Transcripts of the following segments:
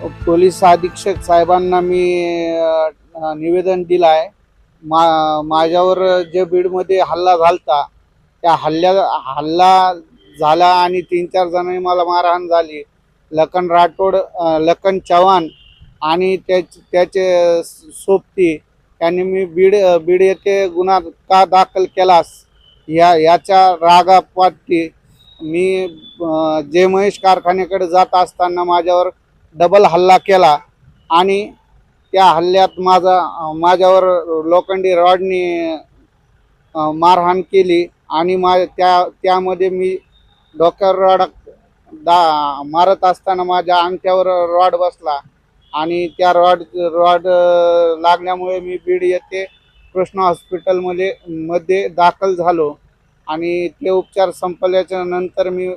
Police अधीक्षक साहेबांना मी निवेदन दिलं आहे. मा माझ्यावर जे बीडमध्ये हल्ला झालता त्या हल्ल्या हल्ला झाला आणि तीन चार जणांनी मला मारहाण झाली. लखन राठोड लखन चव्हाण आणि त्याच त्याचे सोबती त्यांनी मी बीड बीड येथे गुन्हा का दाखल केलास? या याच्या रागापाठी मी जे जय महेश कारखान्याकडे जात असताना माझ्यावर डबल हल्ला केला आणि त्या हल्ल्यात माझा माझ्यावर लोखंडी रॉडनी मारहाण केली आणि मा त्या त्यामध्ये मी डोक्यावर रॉड दा मारत असताना माझ्या अंगठ्यावर रॉड बसला आणि त्या रॉड रॉड लागल्यामुळे मी बीड येथे कृष्णा हॉस्पिटलमध्ये मध्ये दाखल झालो आणि ते उपचार संपल्याच्या नंतर मी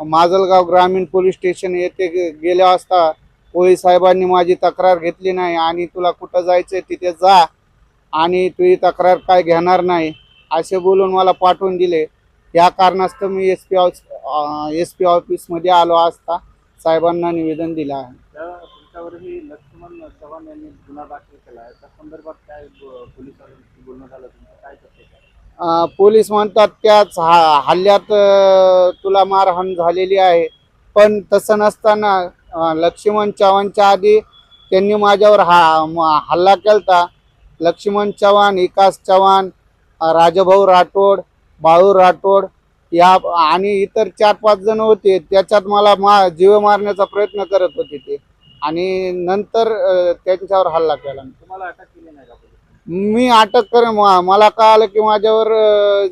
माजलगाव ग्रामीण पोलीस स्टेशन येथे गे- गेल्या असता पोलीस साहेबांनी माझी तक्रार घेतली नाही आणि तुला कुठं जायचं तिथे जा आणि तुझी तक्रार काय घेणार नाही असे बोलून मला पाठवून दिले. या कारणास्तव मी S P office S P ऑफिसमध्ये आलो असता साहेबांना निवेदन दिलं आहे. लक्ष्मण चव्हाण यांनी गुन्हा दाखल केला आहे. त्या संदर्भात काय पोलिसांशी बोलणं झालं तुमचं? काय करते? पोलीस म्हणतात त्याच हा हल्ल्यात तुला मारहाण झालेली आहे. पण तसं नसताना लक्ष्मण चव्हाणच्या आधी त्यांनी माझ्यावर हा हल्ला केलता. लक्ष्मण चव्हाण विकास चव्हाण राजभाऊ राठोड बाळू राठोड या आणि इतर चार पाच जण होते. त्याच्यात मला मा जीव मारण्याचा प्रयत्न करत होते ते. आणि नंतर त्यांच्यावर हल्ला केला. तुम्हाला अटक केली नाही का? मी अटक करेन. मला कळालं की माझ्यावर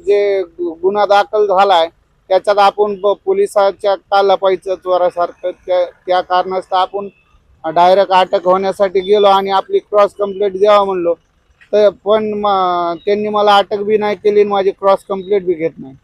जे गुन्हा दाखल झालाय त्याच्यात आपण पोलिसाच्या का लपायचं चोरासारखं त्या त्या कारणास्तव आपण डायरेक्ट अटक होण्यासाठी गेलो आणि आपली क्रॉस कंप्लेंट द्यावा म्हणलो. तर पण त्यांनी मला अटक बी नाही केली आणि माझी क्रॉस कंप्लेंट बी घेत नाही.